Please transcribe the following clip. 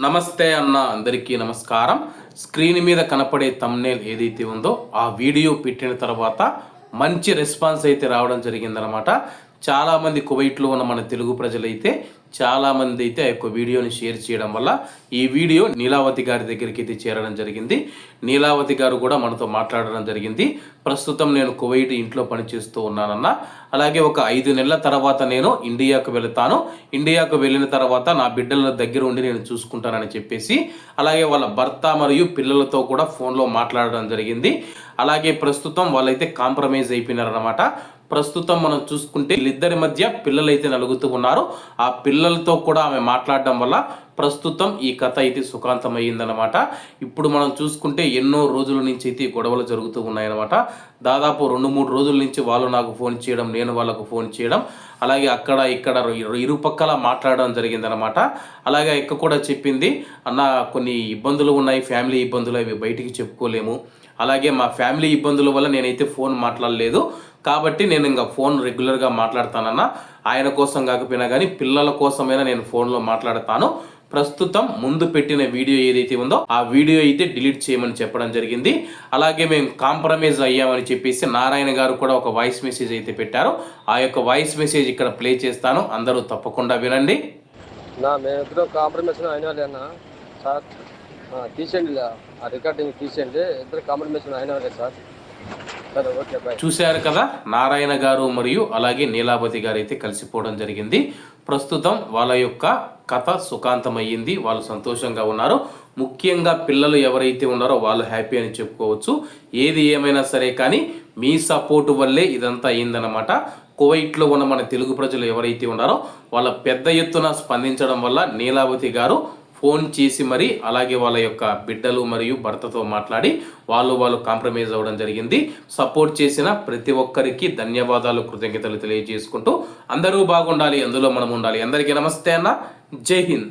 నమస్తే అన్న అందరికీ నమస్కారం. స్క్రీన్ మీద కనపడే తమ్నేల్ ఏదైతే ఉందో ఆ వీడియో పెట్టిన తర్వాత మంచి రెస్పాన్స్ అయితే రావడం జరిగిందనమాట చాలామంది కువైట్లో ఉన్న మన తెలుగు ప్రజలైతే చాలామంది అయితే ఆ యొక్క వీడియోని షేర్ చేయడం వల్ల ఈ వీడియో నీలావతి గారి దగ్గరికి అయితే చేరడం జరిగింది. నీలావతి గారు కూడా మనతో మాట్లాడడం జరిగింది. ప్రస్తుతం నేను కువైట్ ఇంట్లో పనిచేస్తూ ఉన్నానన్న. అలాగే ఒక ఐదు నెలల తర్వాత నేను ఇండియాకు వెళతాను. ఇండియాకు వెళ్ళిన తర్వాత నా బిడ్డల దగ్గర ఉండి నేను చూసుకుంటానని చెప్పేసి అలాగే వాళ్ళ భర్త మరియు పిల్లలతో కూడా ఫోన్లో మాట్లాడడం జరిగింది. అలాగే ప్రస్తుతం వాళ్ళైతే కాంప్రమైజ్ అయిపోయినారనమాట ప్రస్తుతం మనం చూసుకుంటే వీళ్ళిద్దరి మధ్య పిల్లలైతే నలుగుతూ ఉన్నారు. ఆ పిల్లలతో కూడా ఆమె మాట్లాడడం వల్ల ప్రస్తుతం ఈ కథ అయితే సుఖాంతం ఇప్పుడు మనం చూసుకుంటే ఎన్నో రోజుల నుంచి అయితే గొడవలు జరుగుతూ ఉన్నాయన్నమాట. దాదాపు రెండు మూడు రోజుల నుంచి వాళ్ళు నాకు ఫోన్ చేయడం నేను వాళ్ళకు ఫోన్ చేయడం అలాగే అక్కడ ఇక్కడ ఇరు- ఇరుపక్కల మాట్లాడడం జరిగిందనమాట అలాగే ఇక్క కూడా చెప్పింది అన్న కొన్ని ఇబ్బందులు ఉన్నాయి ఫ్యామిలీ ఇబ్బందులు అవి బయటికి చెప్పుకోలేము. అలాగే మా ఫ్యామిలీ ఇబ్బందుల వల్ల నేనైతే ఫోన్ మాట్లాడలేదు. కాబట్టి నేను ఇంకా ఫోన్ రెగ్యులర్గా మాట్లాడతానన్నా. ఆయన కోసం కాకపోయినా కానీ పిల్లల కోసమైనా నేను ఫోన్లో మాట్లాడతాను. ప్రస్తుతం ముందు పెట్టిన వీడియో ఏదైతే ఉందో ఆ వీడియో అయితే డిలీట్ చేయమని చెప్పడం జరిగింది. అలాగే మేము కాంప్రమైజ్ అయ్యామని చెప్పేసి నారాయణ గారు కూడా ఒక వాయిస్ మెసేజ్ అయితే పెట్టారు. ఆ యొక్క వాయిస్ మెసేజ్ ఇక్కడ ప్లే చేస్తాను. అందరూ తప్పకుండా వినండి. నా మేమిద్దరం కాంప్రమైజ్ అయినా లేనా సార్ తీసేయండి ఆ రికార్డింగ్ తీసేయండి. ఇద్దరు కాంప్రమైజ్ అయినా లేదు సార్. చూశారు కదా? నారాయణ గారు మరియు అలాగే నీలాపతి గారు అయితే కలిసిపోవడం జరిగింది. ప్రస్తుతం వాళ్ళ యొక్క కథ సుఖాంతమయ్యింది. వాళ్ళు సంతోషంగా ఉన్నారు. ముఖ్యంగా పిల్లలు ఎవరైతే ఉన్నారో వాళ్ళు హ్యాపీ అని చెప్పుకోవచ్చు. ఏది ఏమైనా సరే కానీ మీ సపోర్టు వల్లే ఇదంతా అయిందనమాట కువైట్లో ఉన్న మన తెలుగు ప్రజలు ఎవరైతే ఉన్నారో వాళ్ళ పెద్ద ఎత్తున స్పందించడం వల్ల నీలావతి గారు ఫోన్ చేసి మరి అలాగే వాళ్ళ యొక్క బిడ్డలు మరియు భర్తతో మాట్లాడి వాళ్ళు వాళ్ళు కాంప్రమైజ్ అవ్వడం జరిగింది. సపోర్ట్ చేసిన ప్రతి ఒక్కరికి ధన్యవాదాలు కృతజ్ఞతలు తెలియజేసుకుంటూ అందరూ బాగుండాలి అందులో మనం ఉండాలి. అందరికీ నమస్తే అన్న. జై హింద్.